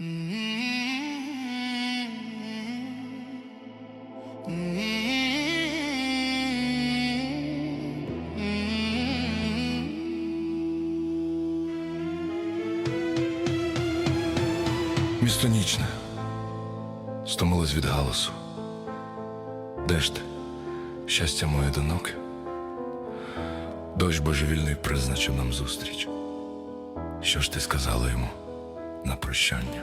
Місто нічне. Стомилось від галасу. Де ж ти? Щастя моє одиноке. Дощ божевільний призначив нам зустріч. Що ж ти сказала йому на прощання?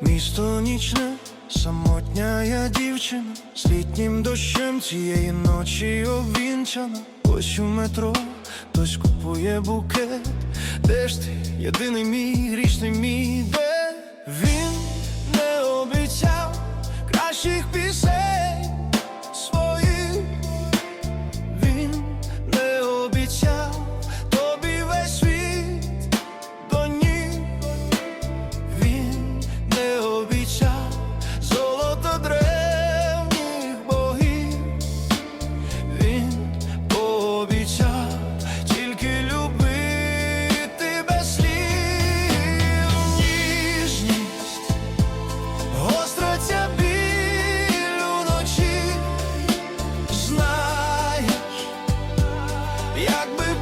Місто нічне, самотня я дівчина, з літнім дощем цієї ночі обвінчана. Ось у метро хтось купує букет. Де ж ти, єдиний мій, грішний мій, де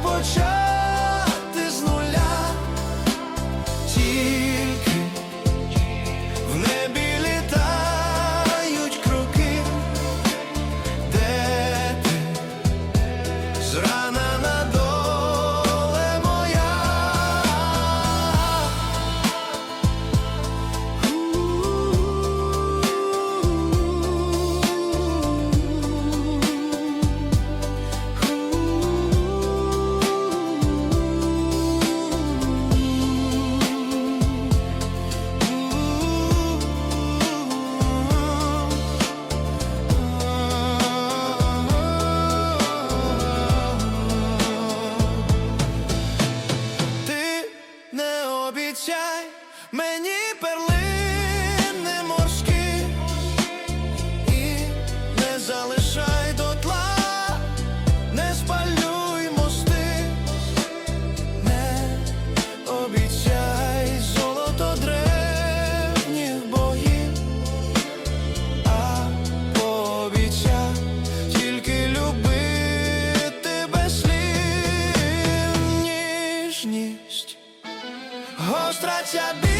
put your Frustrația din